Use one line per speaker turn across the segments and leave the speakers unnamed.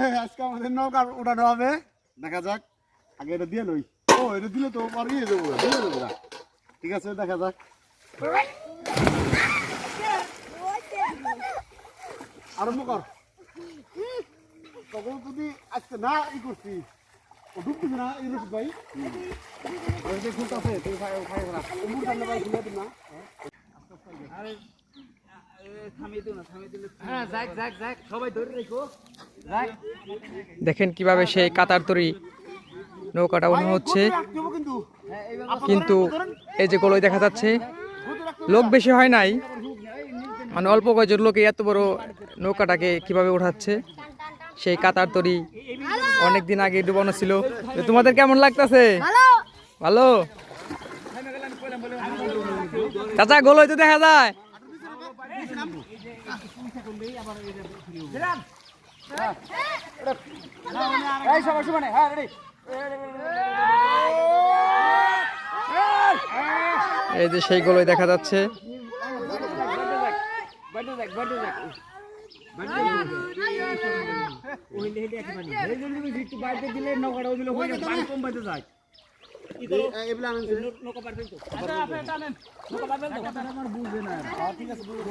হ্যাঁ, আজকে আমাদের নৌকার উঠানো হবে। দেখা যাক। আগে এটা দিয়ে লই। ও এটা দিলে তো পারিয়ে দেবো দিয়ে দেবো। ঠিক আছে দেখা যাক। আরম্ভ কর। তখন যদি আজকে না ই করছি ও না এই রশিদ ভাই। আর খুলতে আছে তুই ভাই ভাই না। মুখ টানলে ভাই খুলে দিন না থামিয়ে দিলে
হ্যাঁ যাক যাক যাক সবাই ধরে রেখো।
দেখেন কীভাবে সেই কাতার তরি নৌকাটা উঠানো হচ্ছে।
কিন্তু
এই যে গলই দেখা যাচ্ছে লোক বেশি হয় নাই। মানে অল্প কয়েকজন লোকে এত বড় নৌকাটাকে কীভাবে উঠাচ্ছে সেই কাতার তরি অনেকদিন আগে ডুবানো ছিল। তো তোমাদের কেমন লাগতেছে? ভালো? চাচা গলই তো দেখা যায়।
এই সবাই সমানে হ্যাঁ রেডি
এই যে সেই গলই দেখা যাচ্ছে।
ওইগুলো হয়ে। বুঝবে না ঠিক আছে বুঝবে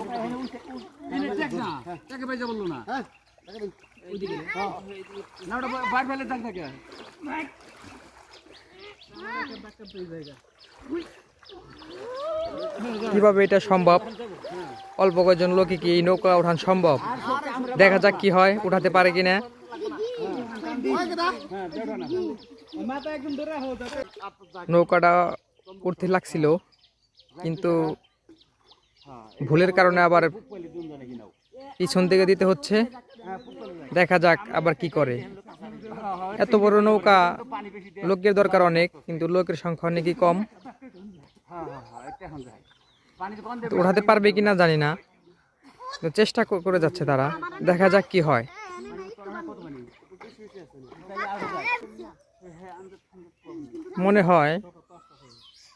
কীভাবে এটা সম্ভব? অল্প কয়েকজন লোকে কি এই নৌকা উঠান সম্ভব? দেখা যাক কি হয়, উঠাতে পারে কিনা। নৌকাটা উঠতে লাগছিল, কিন্তু ভুলের কারণে আবার পিছন থেকে দিতে হচ্ছে। দেখা যাক আবার কি করে। এত বড় নৌকা লোকের দরকার অনেক, কিন্তু লোকের সংখ্যা অনেকই কম। উঠাতে পারবে কিনা জানি না। চেষ্টা করে যাচ্ছে তারা। দেখা যাক কি হয়। মনে হয়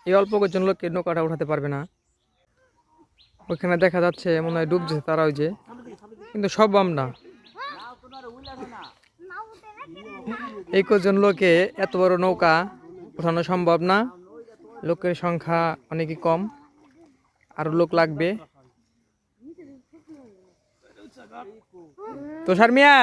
এই অল্প কয়েকজন লোককে নৌকাটা উঠাতে পারবে না। ওইখানে দেখা যাচ্ছে মনে হয় ডুবছে তারা ওই যে। কিন্তু সব বাম না। এই কজন লোকে এত বড় নৌকা উঠানো সম্ভব না লোকের সংখ্যা অনেকই কম, আরও লোক লাগবে তুষার মিয়া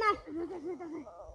na.